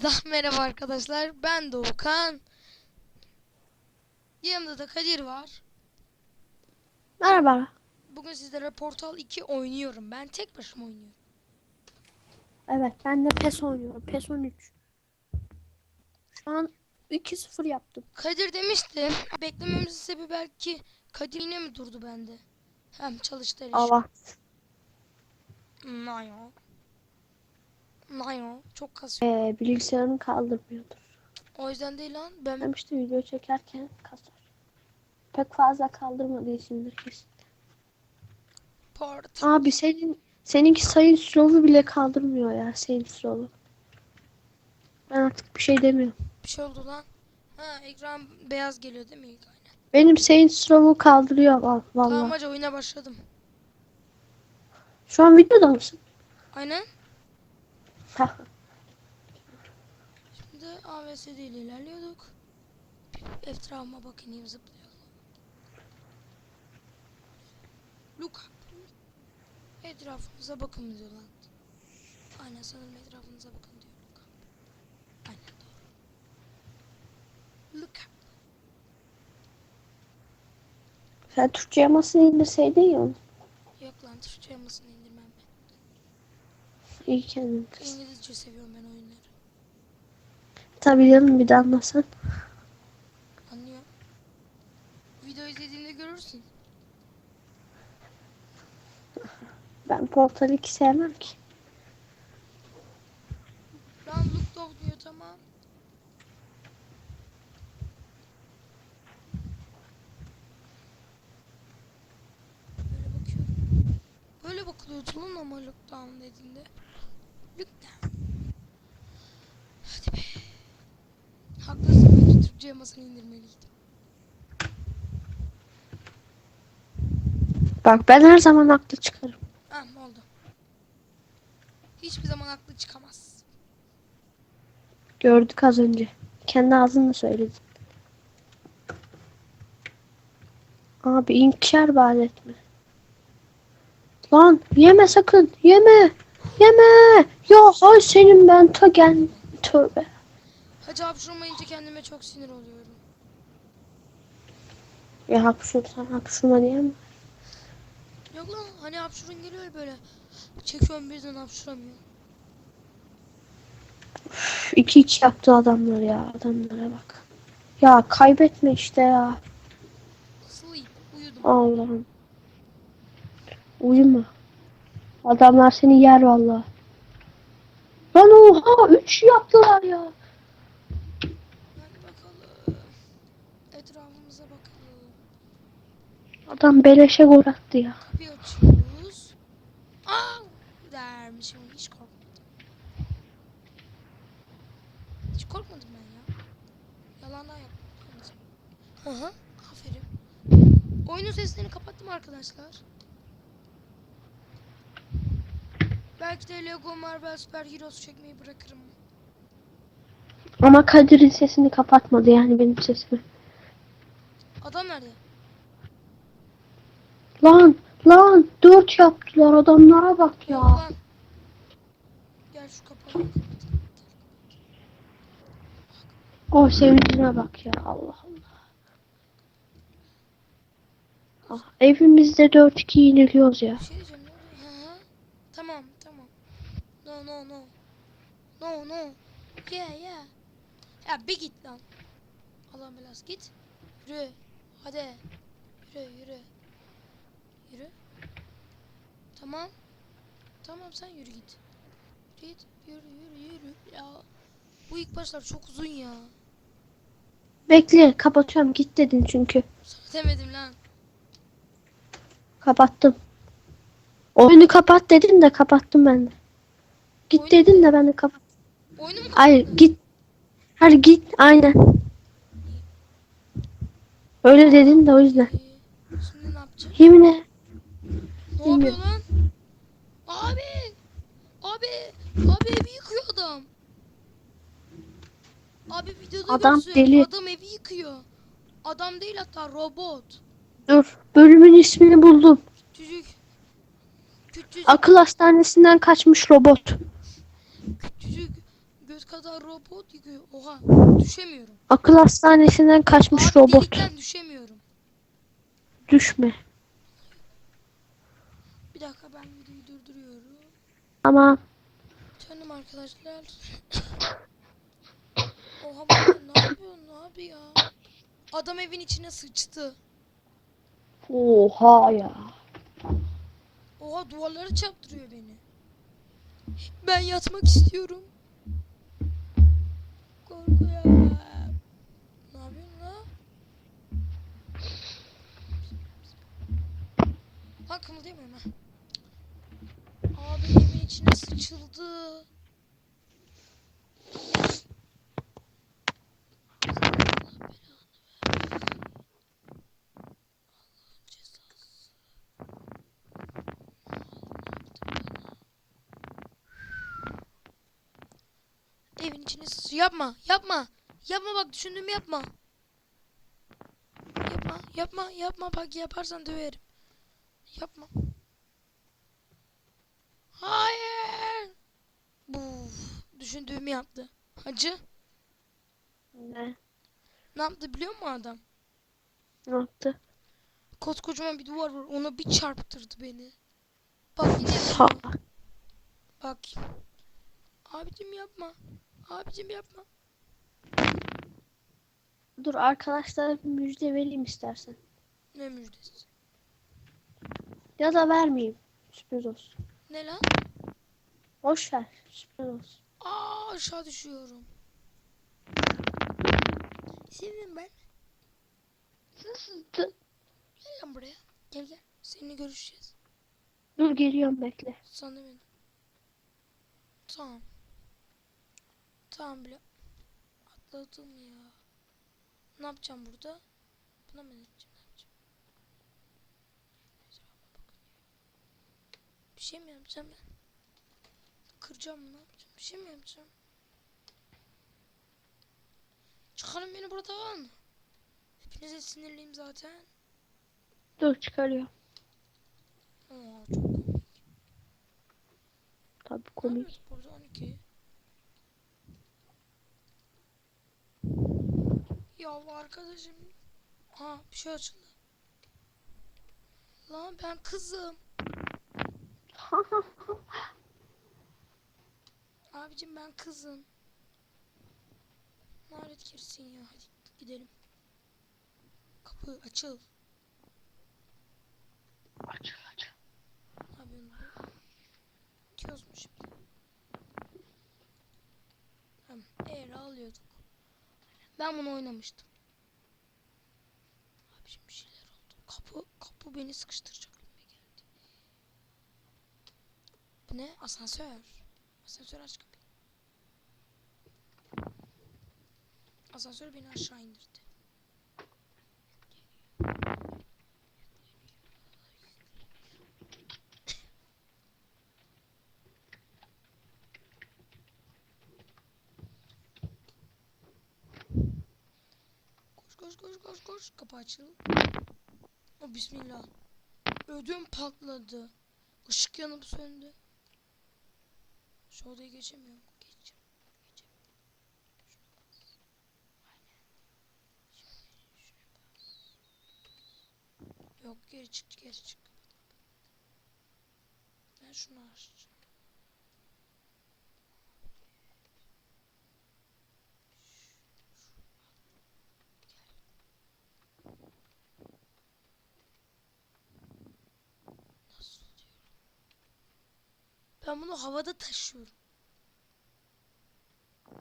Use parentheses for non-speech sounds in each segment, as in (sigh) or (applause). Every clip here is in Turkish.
Hepinizden (laughs) merhaba arkadaşlar. Ben Doğukan. Yanımda da Kadir var. Merhaba. Bugün sizlere Portal 2 oynuyorum. Ben tek başıma oynuyorum. Evet ben de PES oynuyorum. PES 13. Şu an 2-0 yaptım. Kadir demişti. Beklememizin sebebi belki Kadir yine mi durdu bende? Hem çalıştı hele şu- Allah. Nayo. Çok kasıyor. Ee, bilgisayarını kaldırmıyordur. O yüzden değil lan. Ben Demişti video çekerken kasar. Pek fazla kaldırmadığı içindir kesin. Portal. Abi senin seninki sayın slow'u bile kaldırmıyor ya sayın slow'u. Ben artık bir şey demiyorum. Bir şey oldu lan. Ha ekran beyaz geliyor değil mi? İlk Aynen. Benim sayın slow'u kaldırıyor val- Tamam hadi oyuna başladım. Şu an videoda mısın? Aynen. Şimdi AVSD ile ilerliyorduk. Etrafıma bakayım zıplayalım. Look up. Etrafımıza bakın diyor lan. Aynen sanırım etrafınıza bakın diyor. Up. Aynen doğru. Up. Sen Türkçe yamasını indirseydin ya. Yok lan Türkçe yamasını ben. İyi kendin kız. İngilizce seviyorum ben oyunları. Tabii canım bir de anlasan. Anlıyor. Video izlediğinde görürsün. Ben Portal 2 sevmem ki. Lan dog diyor tamam. Böyle bakıyorum. Böyle bakılıyordu lan ama look down dediğinde. Hadi be. Haklısın bence Türkçe yamasını indirmeliydim. Bak ben her zaman haklı çıkarım. Ah oldu. Hiçbir zaman aklı çıkamaz. Gördük az önce. Kendi ağzınla söyledin. Abi inkar bari etme. Lan yeme sakın. Yeme. Yeme. Ya hay senin ben ta gel. Tövbe. Hacı hapşurmayınca kendime çok sinir oluyorum. Ya hapşursan hapşurma diye mi? Yok lan hani hapşurun geliyor böyle. Çekiyorum birden hapşuramıyor. 2-2 yaptı adamlar ya. Adamlara bak. Ya kaybetme işte ya. Sleep. Uyudum. Allah'ım. Uyuma. Adamlar seni yer vallahi. Lan oha 3 yaptılar ya. Hadi bakalım. Etrafımıza bakalım. Adam beleşe gol attı ya. Kapıyı açıyoruz. Aa! Dermişim. Hiç korkmadım. Hiç korkmadım ben ya. Yalandan yaptım. Hı. Aferin. Oyunun seslerini kapattım arkadaşlar. Belki de Lego Marvel Super Heroes çekmeyi bırakırım. Ama Kadir'in sesini kapatmadı yani benim sesimi. Adam nerede? Lan lan 4 yaptılar adamlara bak ya. Lan. Gel şu kapağı kapatalım. O sevincine bak ya Allah Allah. Ah, evimizde 4-2 yeniliyoruz ya. Bir şey diyeceğim. Hı hı. Tamam. No no no. No no. Yeah yeah. Ya bir git lan. Allah belası git. Yürü. Hadi. Yürü yürü. Yürü. Tamam. Tamam sen yürü git. Yürü git. Yürü yürü yürü. Ya. Bu ilk başlar çok uzun ya. Bekle kapatıyorum git dedin çünkü. Sana demedim lan. Kapattım. Oyunu kapat dedin de kapattım ben de. Git Oyunu- dedin de ben de kapat. Oyunu mu Hayır git. Hadi git aynen. Öyle dedin de o yüzden. Ee, Şimdi ne yapacağım? Yemin et. Ne yapıyor lan? Abi! Abi! Abi evi yıkıyor adam. Abi videoda Adam görsün. deli. Adam evi yıkıyor. Adam değil hatta robot. Dur. Bölümün ismini buldum. Çocuk. Küçücük. Akıl hastanesinden kaçmış robot. Robot kadar robot yıkıyor. Oha düşemiyorum. Akıl hastanesinden kaçmış Abi robot. delikten düşemiyorum. Düşme. Bir dakika ben videoyu durduruyorum. Ama Canım arkadaşlar. Oha bu ne yapıyor ne yapıyor ya? Adam evin içine sıçtı. oha ya. Oha duvarları çarptırıyor beni. Ben yatmak istiyorum. Korkuyorum. Ne yapıyorsun la? Lan kımıldayamıyorum ha. Abi evin içine sıçıldı. Yapma, yapma. Yapma bak düşündüğümü yapma. Yapma, yapma, yapma bak yaparsan döverim. Yapma. Hayır. Buf, düşündüğümü yaptı. Hacı, Ne? ne yaptı biliyor musun adam? Ne yaptı? Koskocaman bir duvar var, ona bir çarptırdı beni. Bak yine yapıyor. Bak. Abicim yapma. Abicim yapma. Dur arkadaşlara bir müjde vereyim istersen. Ne müjdesi? Ya da vermeyeyim. Sürpriz olsun. Ne lan? Boş ver. Sürpriz olsun. Aa aşağı düşüyorum. Sevdim ben. Gel lan buraya. Gel gel. Seninle görüşeceğiz. Dur geliyorum bekle. Sen de beni. Tamam. Tamam bile. Atladım ya. Ne yapacağım burada? Buna mı edeceğim? Ne yapacağım? Bir şey mi yapacağım ben? Kıracağım mı? Ne yapacağım? Bir şey mi yapacağım? Çıkarın beni buradan. Hepinize sinirliyim zaten. Dur çıkarıyorum. Aa, çok komik. Tabii komik. yapıyoruz burada 12? Ya arkadaşım. Ha bir şey açıldı. Lan ben kızım. (laughs) Abicim ben kızım. Lanet girsin ya. Hadi gidelim. Kapı açıl. Aç aç. Ne yapıyorsun burada? Diyoruz mu şimdi? Tamam. Eğer alıyorduk. Ben bunu oynamıştım. Abicim bir şeyler oldu. Kapı, kapı beni sıkıştıracak geldi. Bu ne? Asansör. Asansör aç kapıyı. Asansör beni aşağı indirdi. Koş. Kapı açıl. O bismillah. Ödüm patladı. Işık yanıp söndü. Şu odayı geçemiyorum. Geçeceğim. Geçeceğim. Yok geri çık geri çık. Ben şunu açacağım. Ben bunu havada taşıyorum.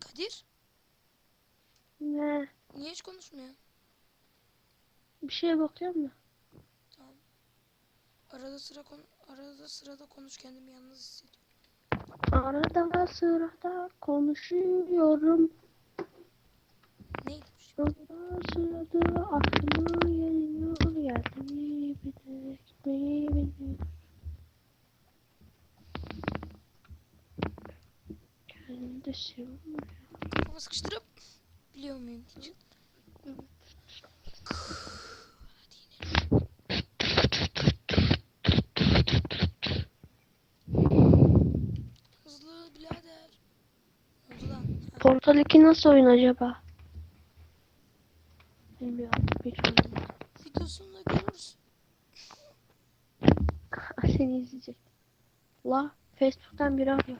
Kadir, Ne? niye hiç konuşmuyor? Bir şeye bakıyorum da. Tamam. Arada sıra kon arada sırada konuş kendimi yalnız hissediyorum. Arada sırada konuşuyorum. Neydi bu şey? Arada sırada aklıma Kendisi Kafama sıkıştırıp biliyor muyum diyeceğim. Hızlı birader. Portal 2 nasıl oyun acaba? Bilmiyorum. Hiç oynamadım. Videosunda görürsün. Seni izleyecek. La Facebook'tan biri arıyor.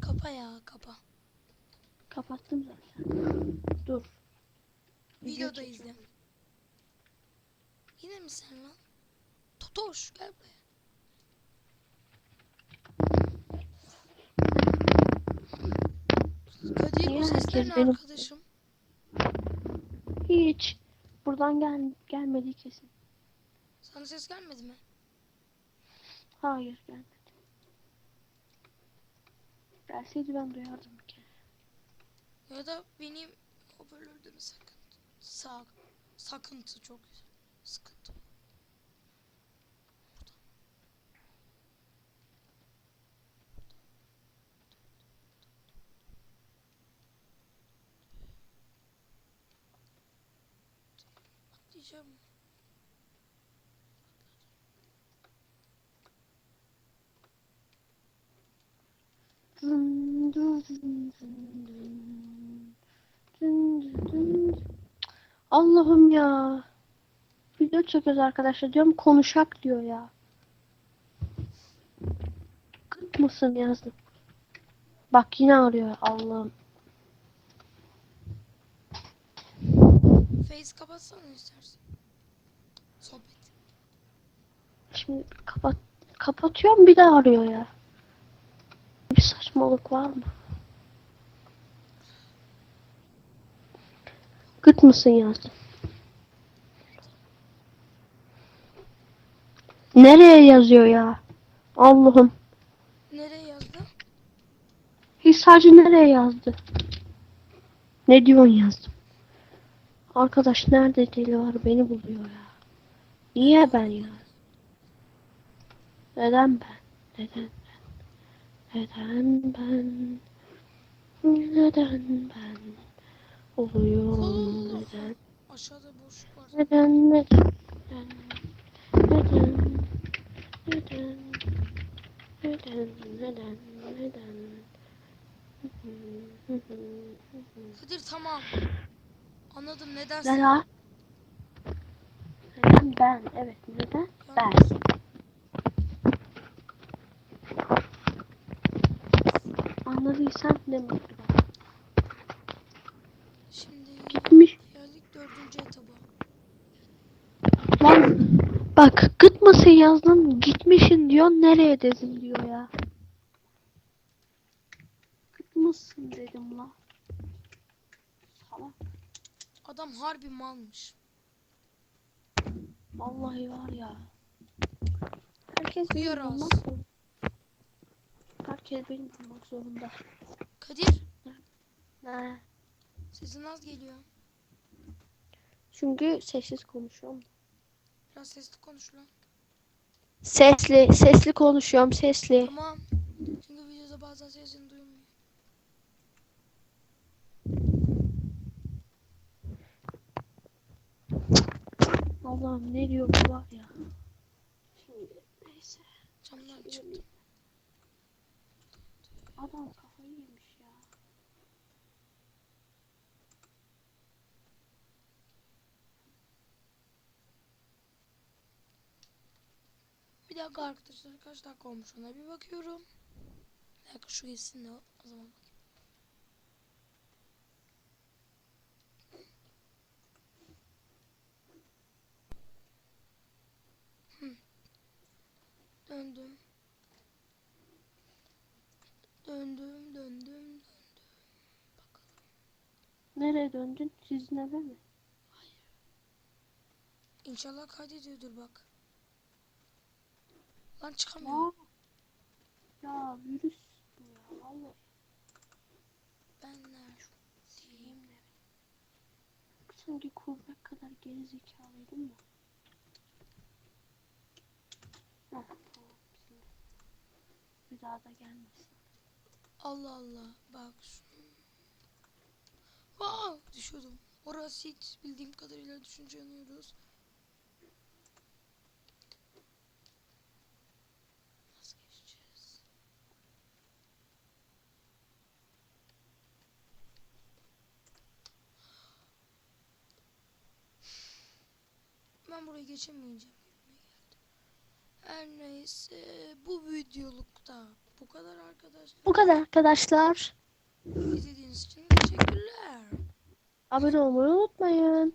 Kapa ya kapa. Kapattım zaten. Dur. Video Videoda çekiyorum. izle. Yine mi sen lan? Totoş gel buraya. Kadir bu sesler ne benim- arkadaşım? Hiç. Buradan gel gelmedi kesin. Sana ses gelmedi mi? Hayır gelmedi. Gelseydi ben duyardım kere. Ya da benim hoparlörde mi sakıntı? Sağ, sakıntı çok güzel. Sıkıntı. Diyeceğim. Allah'ım ya. Video çekiyoruz arkadaşlar diyorum konuşak diyor ya. Kıt mısın yazdım. Bak yine arıyor Allah'ım. Face kapatsana istersen. Sohbet. Şimdi kapat kapatıyorum bir daha arıyor ya. Bir saçmalık var mı? Gıt mısın yazdım. Nereye yazıyor ya? Allah'ım. Nereye yazdı? Hiç sadece nereye yazdı? Ne diyorsun yazdım. Arkadaş nerede deli var beni buluyor ya. Niye ben ya? Neden ben? Neden? Neden ben? Neden ben? Oluyorum neden? Aşağıda boşluk var. Neden neden? Neden? Neden? Neden? Neden? Neden? Kadir tamam. Anladım neden Neden? Neden ben? Evet neden? Ben. Anladıysan ne mutlu. Şimdi Gitmiş. geldik dördüncü etaba. Lan bak gitmesin yazdım gitmişin diyor nereye dedim diyor ya. Gitmişsin dedim la. Salak. Adam harbi malmış. Vallahi var ya. Herkes Kıyar az. zorunda. Herkes beni bulmak zorunda. Kadir Ne? sesin az geliyor. Çünkü sessiz konuşuyorum. Biraz sesli konuş lan. Sesli, sesli konuşuyorum, sesli. Tamam. Çünkü videoda bazen sesini duyulmuyor. Allah'ım ne diyor bu var ya. Şimdi neyse. Camdan çıktım. Adam kafayı yemiş ya. Bir dakika arkadaşlar kaç dakika olmuş ona bir bakıyorum. Bir şu o o zaman Nereye döndün? Sizin eve mi? İnşallah kaydediyordur bak. Lan çıkamıyorum. Ya, ya virüs bu ya vallahi. Ben neredeyim? Sanki kurbak kadar geri zekalıydım ya. Heh, tamam. Bir daha da gelmesin. Allah Allah. Bak şu. Aa, düşüyordum. Orası hiç bildiğim kadarıyla düşünce yanıyoruz. Nasıl geçeceğiz? Ben buraya geçemeyeceğim. Her neyse bu videolukta bu kadar arkadaşlar. Bu kadar arkadaşlar. İzlediğiniz için teşekkürler. Abone olmayı unutmayın.